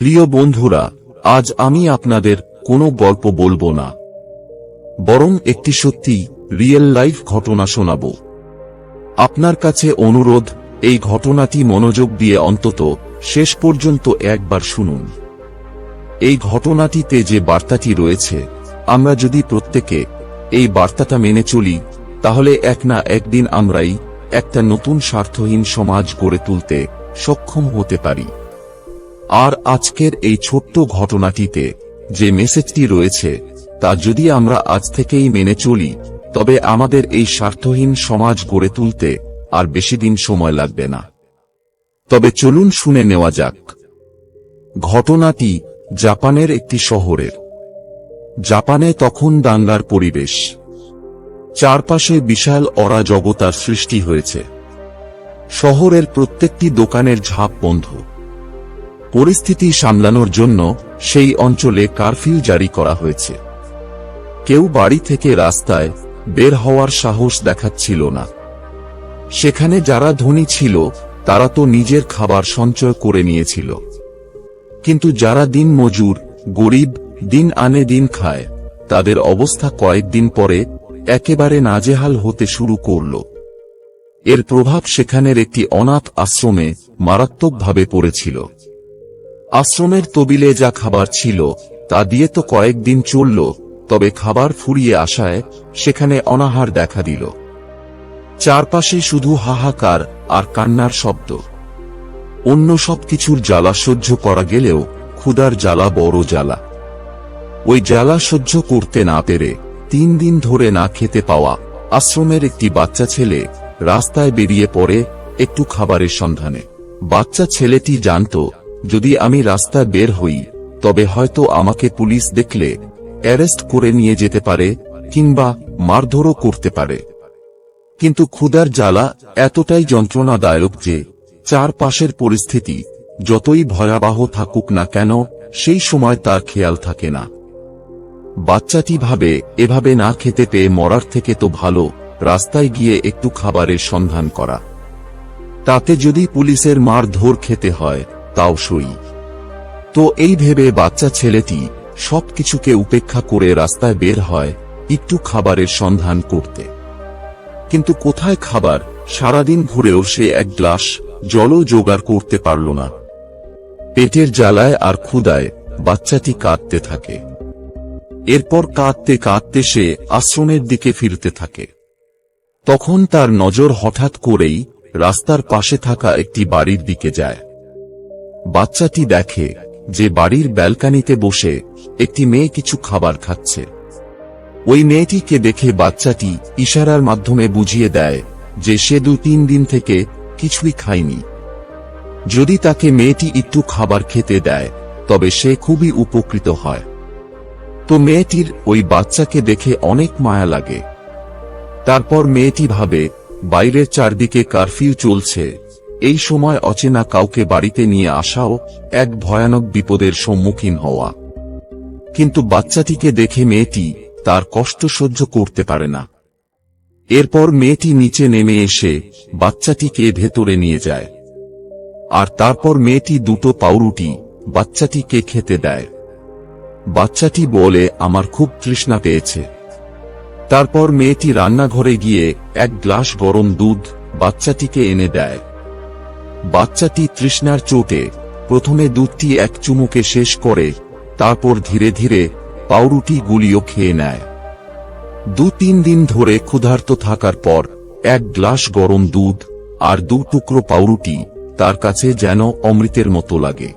প্রিয় বন্ধুরা, আজ আমি আপনাদের কোনো গল্প বলব না। বরং একটি সত্যি রিয়েল লাইফ ঘটনা শোনাব। আপনার কাছে অনুরোধ, এই ঘটনাটি মনোযোগ দিয়ে অন্তত শেষ পর্যন্ত একবার শুনুন। এই ঘটনাটিতে যে বার্তাটি রয়েছে, আমরা যদি প্রত্যেকে এই বার্তাটা মেনে চলি, তাহলে এক না একদিন আমরাই একটা নতুন স্বার্থহীন সমাজ গড়ে তুলতে সক্ষম হতে পারি। আর আজকের এই ছোট্ট ঘটনাটিতে যে মেসেজটি রয়েছে, তা যদি আমরা আজ থেকেই মেনে চলি, তবে আমাদের এই স্বার্থহীন সমাজ গড়ে তুলতে আর বেশি দিন সময় লাগবে না। তবে চলুন শুনে নেওয়া যাক। ঘটনাটি জাপানের একটি শহরের। জাপানে তখন দাঙ্গার পরিবেশ। চারপাশে বিশাল অরাজকতার সৃষ্টি হয়েছে। শহরের প্রত্যেকটি দোকানের ঝাঁপ বন্ধ। পরিস্থিতি সামলানোর জন্য সেই অঞ্চলে কারফিউ জারি করা হয়েছে। কেউ বাড়ি থেকে রাস্তায় বের হওয়ার সাহস দেখাচ্ছিল না। সেখানে যারা ধনী ছিল, তারা তো নিজের খাবার সঞ্চয় করে নিয়েছিল। কিন্তু যারা দিন মজুর, গরিব, দিন আনে দিন খায়, তাদের অবস্থা কয়েকদিন পরে একেবারে নাজেহাল হতে শুরু করল। এর প্রভাব সেখানের একটি অনাথ আশ্রমে মারাত্মকভাবে পড়েছিল। আশ্রমের তবিলে যা খাবার ছিল, তা দিয়ে তো কয়েকদিন চলল, তবে খাবার ফুরিয়ে আসায় সেখানে অনাহার দেখা দিল। চারপাশে শুধু হাহাকার আর কান্নার শব্দ। অন্য সব কিছুর জ্বালা সহ্য করা গেলেও ক্ষুদার জ্বালা বড় জ্বালা। ওই জ্বালা সহ্য করতে না পেরে তিন দিন ধরে না খেতে পাওয়া আশ্রমের একটি বাচ্চা ছেলে রাস্তায় বেরিয়ে পড়ে একটু খাবারের সন্ধানে। বাচ্চা ছেলেটি জানত যদি আমি রাস্তায় বের হই, তবে হয়তো আমাকে পুলিশ দেখলে, অ্যারেস্ট করে নিয়ে যেতে পারে, কিংবা মারধরও করতে পারে। কিন্তু ক্ষুদার জ্বালা এতটাই যন্ত্রণাদায়ক যে, চারপাশের পরিস্থিতি যতই ভয়াবহ থাকুক না কেন, সেই সময় তার খেয়াল থাকে না। বাচ্চাটি ভাবে, এভাবে না খেতে পেয়ে মরার থেকে তো ভালো, রাস্তায় গিয়ে একটু খাবারের সন্ধান করা। তাতে যদি পুলিশের মার ধর খেতে হয় তাও সই। তো এই ভেবে বাচ্চা ছেলেটি সবকিছুকে উপেক্ষা করে রাস্তায় বের হয় একটু খাবারের সন্ধান করতে। কিন্তু কোথায় খাবার সারাদিন ঘুরেও সে এক গ্লাস জলও জোগাড় করতে পারল না। পেটের জ্বালায় আর ক্ষুদায় বাচ্চাটি কাঁদতে থাকে। এরপর কাঁদতে কাঁদতে সে আশ্রমের দিকে ফিরতে থাকে। তখন তার নজর হঠাৎ করেই রাস্তার পাশে থাকা একটি বাড়ির দিকে যায়। বাচ্চাটি দেখে যে বাড়ির ব্যালকানিতে বসে একটি মেয়ে কিছু খাবার খাচ্ছে। ওই মেয়েটিকে দেখে বাচ্চাটি ইশারার মাধ্যমে বুঝিয়ে দেয় যে সে দু তিন দিন থেকে কিছুই খায়নি। যদি তাকে মেয়েটি একটু খাবার খেতে দেয়, তবে সে খুবই উপকৃত হয়। তো মেয়েটির ওই বাচ্চাকে দেখে অনেক মায়া লাগে। তারপর মেয়েটি ভাবে, বাইরের চারদিকে কারফিউ চলছে। এই সময় অচেনা কাউকে বাড়িতে নিয়ে আসাও এক ভয়ানক বিপদের সম্মুখীন হওয়া। কিন্তু বাচ্চাটিকে দেখে মেয়েটি তার কষ্ট সহ্য করতে পারে না। এরপর মেয়েটি নিচে নেমে এসে বাচ্চাটিকে ভেতরে নিয়ে যায়। আর তারপর মেয়েটি দুটো পাউরুটি বাচ্চাটিকে খেতে দেয়। বাচ্চাটি বলে, আমার খুব তৃষ্ণা পেয়েছে। তারপর মেয়েটি রান্নাঘরে গিয়ে এক গ্লাস গরম দুধ বাচ্চাটিকে এনে দেয়। বাচ্চাটি তৃষ্ণার চোটে, প্রথমে দুধটি এক চুমুকে শেষ করে, তারপর ধীরে ধীরে পাউরুটি গুলিও খেয়ে নেয়। দু তিন দিন ধরে ক্ষুধার্ত থাকার পর, এক গ্লাস গরম দুধ আর দু টুকরো পাউরুটি তার কাছে যেন অমৃতের মতো লাগে।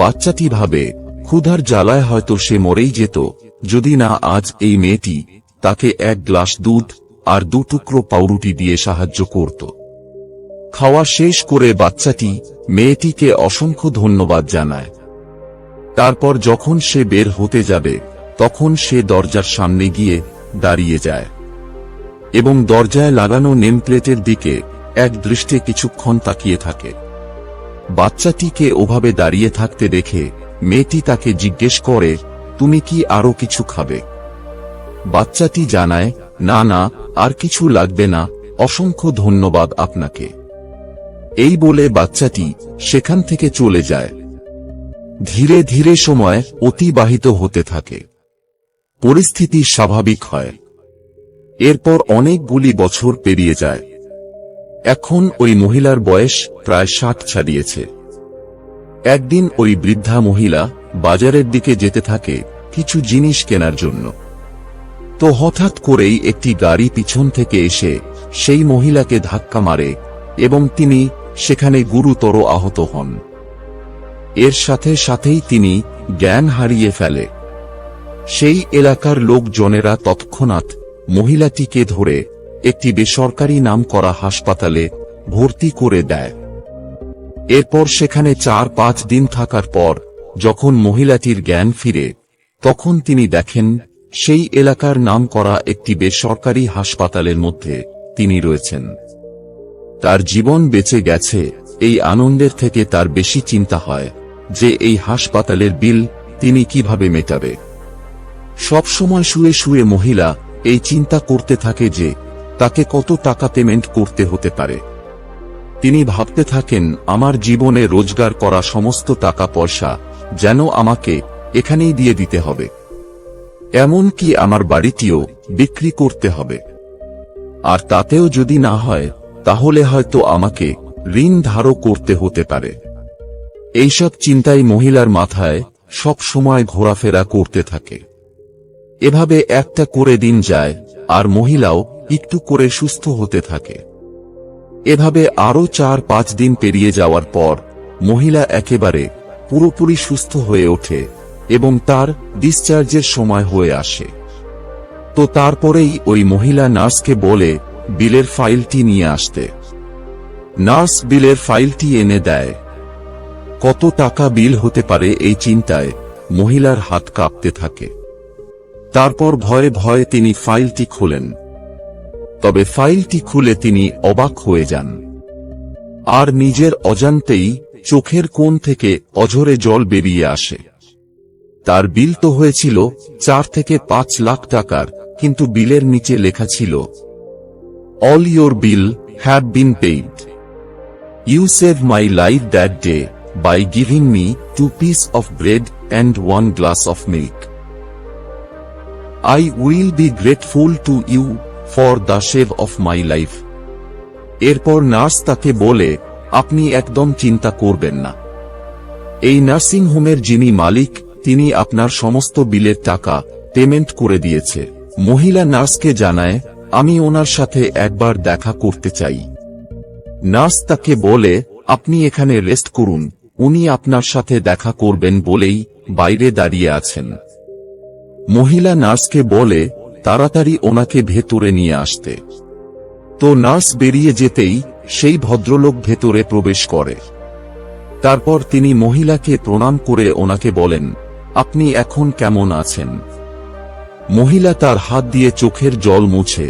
বাচ্চাটি ভাবে, ক্ষুধার জ্বালায় হয়তো সে মরেই যেত, যদি না আজ এই মেয়েটি তাকে এক গ্লাস দুধ আর দু টুকরো পাউরুটি দিয়ে সাহায্য করত। খাওয়া শেষ করে বাচ্চাটি মেয়েটিকে অসংখ্য ধন্যবাদ জানায়। তারপর যখন সে বের হতে যাবে, তখন সে দরজার সামনে গিয়ে দাঁড়িয়ে যায় এবং দরজায় লাগানো নেমপ্লেটের দিকে এক দৃষ্টে কিছুক্ষণ তাকিয়ে থাকে। বাচ্চাটিকে ওভাবে দাঁড়িয়ে থাকতে দেখে মেয়েটি তাকে জিজ্ঞেস করে, তুমি কি আরও কিছু খাবে? বাচ্চাটি জানায়, না না, আর কিছু লাগবে না, অসংখ্য ধন্যবাদ আপনাকে। এই বলে বাচ্চাটি সেখান থেকে চলে যায়। ধীরে ধীরে সময় অতিবাহিত হতে থাকে। পরিস্থিতি স্বাভাবিক হয়। এরপর অনেকগুলি বছর পেরিয়ে যায়। এখন ওই মহিলার বয়স প্রায় ষাট ছাড়িয়েছে। একদিন ওই বৃদ্ধা মহিলা বাজারের দিকে যেতে থাকে কিছু জিনিস কেনার জন্য। তো হঠাৎ করেই একটি গাড়ি পিছন থেকে এসে সেই মহিলাকে ধাক্কা মারে এবং তিনি সেখানে গুরুতর আহত হন। এর সাথে সাথেই তিনি জ্ঞান হারিয়ে ফেলে। সেই এলাকার লোকজনেরা তৎক্ষণাৎ মহিলাটিকে ধরে একটি বেসরকারি নাম করা হাসপাতালে ভর্তি করে দেয়। এরপর সেখানে চার পাঁচ দিন থাকার পর যখন মহিলাটির জ্ঞান ফিরে, তখন তিনি দেখেন সেই এলাকার নাম করা একটি বেসরকারি হাসপাতালের মধ্যে তিনি রয়েছেন। তার জীবন বেঁচে গেছে, এই আনন্দের থেকে তার বেশি চিন্তা হয়, যে এই হাসপাতালের বিল তিনি কীভাবে মেটাবে। সবসময় শুয়ে শুয়ে মহিলা এই চিন্তা করতে থাকে যে, তাকে কত টাকা পেমেন্ট করতে হতে পারে। তিনি ভাবতে থাকেন, আমার জীবনে রোজগার করা সমস্ত টাকা পয়সা যেন আমাকে এখানেই দিয়ে দিতে হবে। এমন কি আমার বাড়িটিও বিক্রি করতে হবে। আর তাতেও যদি না হয় তাহলে হয়তো আমাকে ঋণ ধারও করতে হতে পারে। এইসব চিন্তাই মহিলার মাথায় সব সময় ঘোরাফেরা করতে থাকে। এভাবে একটা করে দিন যায়, আর মহিলাও একটু করে সুস্থ হতে থাকে। এভাবে আরও চার পাঁচ দিন পেরিয়ে যাওয়ার পর মহিলা একেবারে পুরোপুরি সুস্থ হয়ে ওঠে এবং তার ডিসচার্জের সময় হয়ে আসে। তো তারপরেই ওই মহিলা নার্সকে বলে বিলের ফাইলটি নিয়ে আসতে। নার্স বিলের ফাইলটি এনে দেয়, কত টাকা বিল হতে পারে এই চিন্তায় মহিলার হাত কাঁপতে থাকে। তারপর ভয়ে ভয়ে তিনি ফাইলটি খোলেন। তবে ফাইলটি খুলে তিনি অবাক হয়ে যান। আর নিজের অজান্তেই চোখের কোণ থেকে অঝরে জল বেরিয়ে আসে। তার বিল তো হয়েছিল চার থেকে পাঁচ লাখ টাকার, কিন্তু বিলের নিচে লেখা ছিল all your bill have been paid you save my life that day by giving me two piece of bread and one glass of milk I will be grateful to you for the save of my life এরপর nurse তাকে বলে, আপনি একদম চিন্তা করবেন না। এই nursing হোমের যিনি মালিক, তিনি আপনার সমস্ত বিলের টাকা পেমেন্ট করে দিয়েছে। মহিলা নার্সকে জানায় আমি ওনার সাথে একবার দেখা করতে চাই। নার্স তাকে বলে, আপনি এখানে রেস্ট করুন। উনি আপনার সাথে দেখা করবেন বলেই বাইরে দাঁড়িয়ে আছেন। মহিলা নার্সকে বলে, তাড়াতাড়ি ওনাকে ভেতরে নিয়ে আসতে। তো নার্স বেরিয়ে যেতেই সেই ভদ্রলোক ভেতরে প্রবেশ করে। তারপর তিনি মহিলাকে প্রণাম করে ওনাকে বলেন, আপনি এখন কেমন আছেন? মহিলা তার হাত দিয়ে চোখের জল মুছে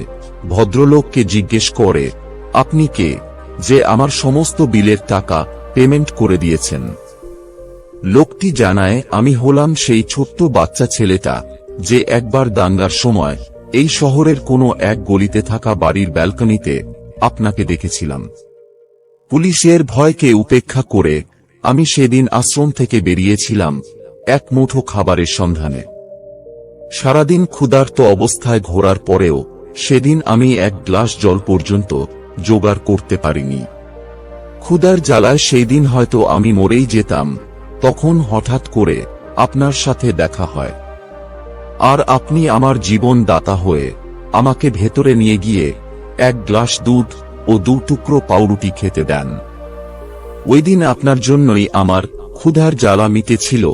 ভদ্রলোককে জিজ্ঞেস করে, আপনি কে যে আমার সমস্ত বিলের টাকা পেমেন্ট করে দিয়েছেন? লোকটি জানায়, আমি হলাম সেই ছোট্ট বাচ্চা ছেলেটা যে একবার দাঙ্গার সময় এই শহরের কোনো এক গলিতে থাকা বাড়ির ব্যালকনিতে আপনাকে দেখেছিলাম। পুলিশের ভয়কে উপেক্ষা করে আমি সেদিন আশ্রম থেকে বেরিয়েছিলাম এক মুঠো খাবারের সন্ধানে। সারাদিন ক্ষুধার্ত অবস্থায় ঘোরার পরেও সেদিন আমি এক গ্লাস জল পর্যন্ত জোগাড় করতে পারিনি। ক্ষুধার জ্বালায় সেই দিন হয়তো আমি মরেই যেতাম, তখন হঠাৎ করে আপনার সাথে দেখা হয়। আর আপনি আমার জীবন দাতা হয়ে আমাকে ভেতরে নিয়ে গিয়ে এক গ্লাস দুধ ও দু টুকরো পাউরুটি খেতে দেন। ওই দিন আপনার জন্যই আমার ক্ষুধার জ্বালা মিটেছিল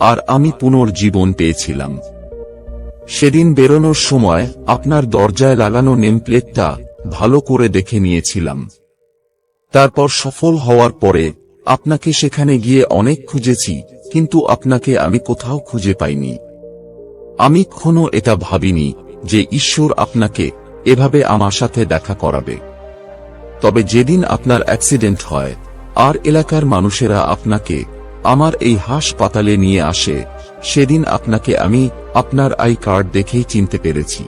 আর আমি পুনর্জীবন পেয়েছিলাম। সেদিন বেরোনোর সময় আপনার দরজায় লাগানো নেমপ্লেটটা ভালো করে দেখে নিয়েছিলাম। তারপর সফল হওয়ার পরে আপনাকে সেখানে গিয়ে অনেক খুঁজেছি, কিন্তু আপনাকে আমি কোথাও খুঁজে পাইনি। আমি কখনো এটা ভাবিনি যে ঈশ্বর আপনাকে এভাবে আমার সাথে দেখা করাবে। তবে যেদিন আপনার অ্যাক্সিডেন্ট হয়, আর এলাকার মানুষেরা আপনাকে আমার এই হাসপাতালে নিয়ে আসে সেদিন আপনাকে আমি আপনার আই কার্ড দেখেই চিনতে পেরেছি।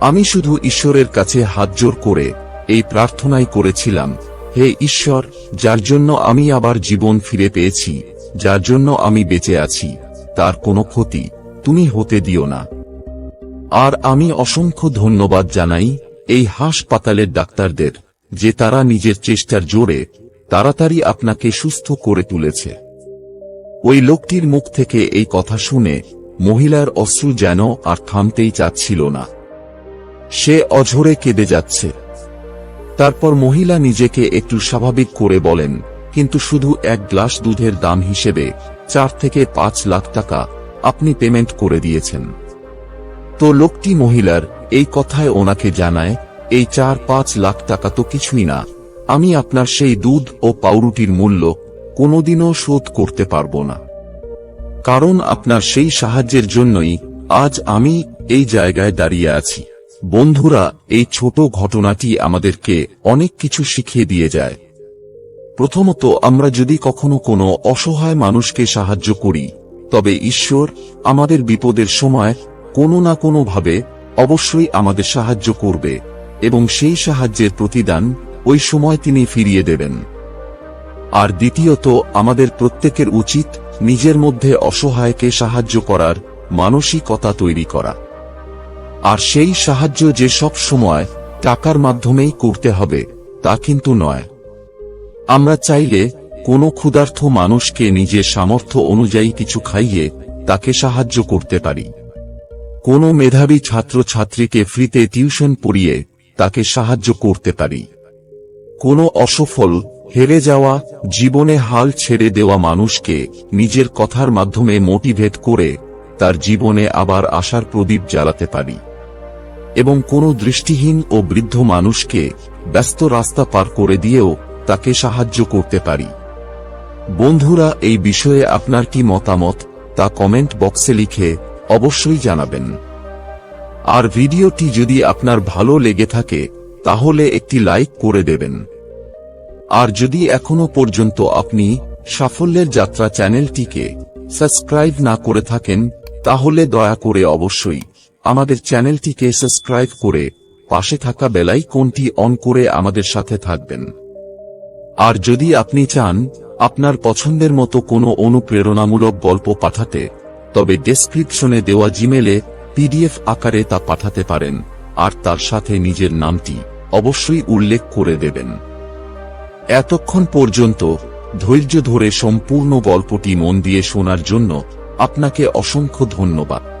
আমি শুধু ঈশ্বরের কাছে হাত জোর করে এই প্রার্থনাই করেছিলাম, হে ঈশ্বর, যার জন্য আমি আবার জীবন ফিরে পেয়েছি, যার জন্য আমি বেঁচে আছি, তার কোনো ক্ষতি তুমি হতে দিও না। আর আমি অসংখ্য ধন্যবাদ জানাই এই হাসপাতালের ডাক্তারদের, যে তারা নিজের চেষ্টার জোরে তাড়াতাড়ি আপনাকে সুস্থ করে তুলেছে। ওই লোকটির মুখ থেকে এই কথা শুনে মহিলার অশ্রু যেন আর থামতেই চাচ্ছিল না। সে অঝরে কেঁদে যাচ্ছে। তারপর মহিলা নিজেকে একটু স্বাভাবিক করে বলেন, কিন্তু শুধু এক গ্লাস দুধের দাম হিসেবে চার থেকে পাঁচ লাখ টাকা আপনি পেমেন্ট করে দিয়েছেন। তো লোকটি মহিলার এই কথায় ওনাকে জানায়, এই চার পাঁচ লাখ টাকা তো কিছুই না। আমি আপনার সেই দুধ ও পাউরুটির মূল্য কোনোদিনও শোধ করতে পারব না। কারণ আপনার সেই সাহায্যের জন্যই আজ আমি এই জায়গায় দাঁড়িয়ে আছি। বন্ধুরা, এই ছোট ঘটনাটি আমাদেরকে অনেক কিছু শিখিয়ে দিয়ে যায়। প্রথমত, আমরা যদি কখনো কোনো অসহায় মানুষকে সাহায্য করি, তবে ঈশ্বর আমাদের বিপদের সময় কোনো না কোনো ভাবে অবশ্যই আমাদের সাহায্য করবে এবং সেই সাহায্যের প্রতিদান ওই সময় তিনি ফিরিয়ে দেবেন। আর দ্বিতীয়ত, আমাদের প্রত্যেকের উচিত নিজের মধ্যে অসহায়কে সাহায্য করার মানসিকতা তৈরি করা। আর সেই সাহায্য যে সব সময় টাকার মাধ্যমেই করতে হবে, তা কিন্তু নয়। আমরা চাইলে কোনো ক্ষুধার্থ মানুষকে নিজের সামর্থ্য অনুযায়ী কিছু খাইয়ে তাকে সাহায্য করতে পারি। কোনো মেধাবী ছাত্র ছাত্রীকে ফ্রিতে টিউশন পড়িয়ে তাকে সাহায্য করতে পারি। কোনো অসফল হেরে যাওয়া, জীবনে হাল ছেড়ে দেওয়া মানুষকে নিজের কথার মাধ্যমে মোটিভেট করে তার জীবনে আবার আশার প্রদীপ জ্বালাতে পারি। এবং কোনো দৃষ্টিহীন ও বৃদ্ধ মানুষকে ব্যস্ত রাস্তা পার করে দিয়েও তাকে সাহায্য করতে পারি। বন্ধুরা, এই বিষয়ে আপনার কি মতামত তা কমেন্ট বক্সে লিখে অবশ্যই জানাবেন। আর ভিডিওটি যদি আপনার ভালো লেগে থাকে, তাহলে একটি লাইক করে দেবেন। আর যদি এখনও পর্যন্ত আপনি সাফল্যের যাত্রা চ্যানেলটিকে সাবস্ক্রাইব না করে থাকেন, তাহলে দয়া করে অবশ্যই আমাদের চ্যানেলটিকে সাবস্ক্রাইব করে পাশে থাকা বেলাই কোনটি অন করে আমাদের সাথে থাকবেন। আর যদি আপনি চান আপনার পছন্দের মতো কোনো অনুপ্রেরণামূলক গল্প পাঠাতে, তবে ডেসক্রিপশনে দেওয়া জিমেলে পিডিএফ আকারে তা পাঠাতে পারেন, আর তার সাথে নিজের নামটি অবশ্যই উল্লেখ করে দেবেন। এতক্ষণ পর্যন্ত ধৈর্য ধরে সম্পূর্ণ গল্পটি মন দিয়ে শোনার জন্য আপনাকে অসংখ্য ধন্যবাদ।